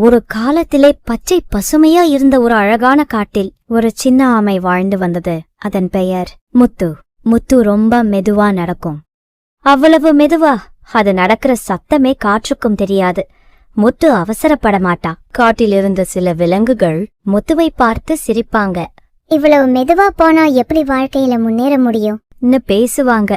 ஒரு காலத்திலே பச்சை பசுமையா இருந்த ஒரு அழகான காட்டில் ஒரு சின்ன ஆமை வாழ்ந்து வந்தது. அதன் பெயர் முத்து. முத்து ரொம்ப மெதுவா நடக்கும். அவ்வளவு மெதுவா? அது நடக்கிற சத்தமே காற்றுக்கும் தெரியாது. முத்து அவசரப்பட மாட்டா. காட்டில் இருந்த சில விலங்குகள் முத்துவை பார்த்து சிரிப்பாங்க. இவ்வளவு மெதுவா போனா எப்படி வாழ்க்கையில முன்னேற முடியும்? ன்னு பேசுவாங்க.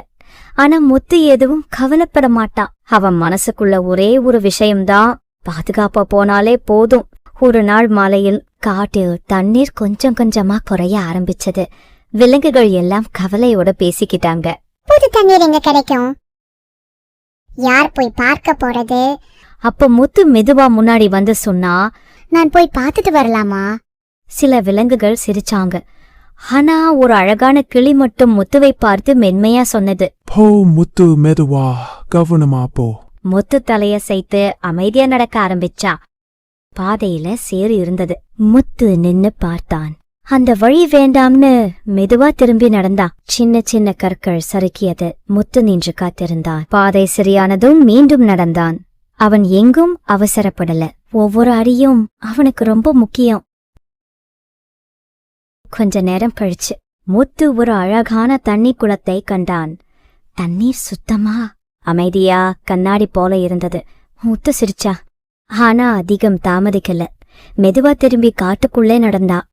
ஆனா முத்து எதுவும் கவலைப்பட மாட்டா. அவன் மனசுக்குள்ள ஒரே ஒரு விஷயம்தான். பாதுகாப்பா போனாலே போதும். ஒரு நாள் மாலையில் காட்டில் தண்ணீர் கொஞ்சம் கொஞ்சமா குறைய ஆரம்பிச்சது. விலங்குகள் எல்லாம் கவலையோட பேசிக்கிட்டாங்க. புது தண்ணீர் எங்க கிடைக்கும்? யார் போய் பார்க்க போறது? அப்ப முத்து மெதுவா முன்னாடி வந்து சொன்னா நான் போய் பார்த்துட்டு வரலாமா? சில விலங்குகள் சிரிச்சாங்க. ஆனா ஒரு அழகான கிளி மட்டும் முத்துவை பார்த்து மென்மையா சொன்னது. போ முத்து மெதுவா கவனமா போ. முத்து தலைய சைத்து அமைதியா நடக்க ஆரம்பிச்சா. பாதையில சேறு இருந்தது. முத்து நின்னு பார்த்தான். அந்த வழி வேண்டாம்னு மெதுவா திரும்பி நடந்தான் சின்ன சின்ன கற்கள் சறுக்கியது. முத்து நின்று காத்திருந்தான். பாதை சரியானதும் மீண்டும் நடந்தான். அவன் எங்கும் அவசரப்படல. ஒவ்வொரு அடியும் அவனுக்கு ரொம்ப முக்கியம். கொஞ்ச நேரம் கழிச்சு முத்து ஒரு அழகான தண்ணி குளத்தை கண்டான். தண்ணீர் சுத்தமா அமைதியா கண்ணாடி போல இருந்தது. முத்து சிரிச்சா. ஆனா அதிகம் தாமதிக்கல. மெதுவா திரும்பி காட்டுக்குள்ளே நடந்தா.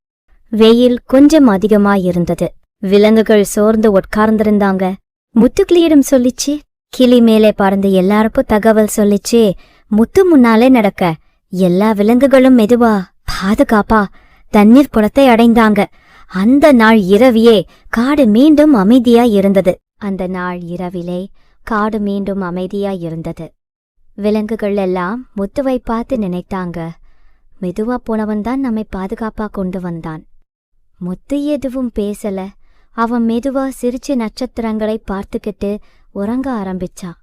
வெயில் கொஞ்சம் அதிகமா இருந்தது. விலங்குகள் சோர்ந்து உட்கார்ந்திருந்தாங்க. முத்துக்கிளியிடம் சொல்லிச்சு. கிளி மேலே பறந்து எல்லாருக்கும் தகவல் சொல்லிச்சு. முத்து முன்னாலே நடக்க. எல்லா விலங்குகளும் மெதுவா பாதுகாப்பா தண்ணீர் குளத்தை அடைந்தாங்க. அந்த நாள் இரவியே காடு மீண்டும் அமைதியா இருந்தது. அந்த நாள் இரவிலே காடு மீண்டும் அமைதியா இருந்தது விலங்குகள் எல்லாம் முத்துவை பார்த்து நினைத்தாங்க. மெதுவா போனவன் தான் நம்மை பாதுகாப்பா கொண்டு வந்தான். முத்து எதுவும் பேசல. அவன் மெதுவா சிரிச்சு நட்சத்திரங்களை பார்த்துக்கிட்டு உறங்க ஆரம்பிச்சான்.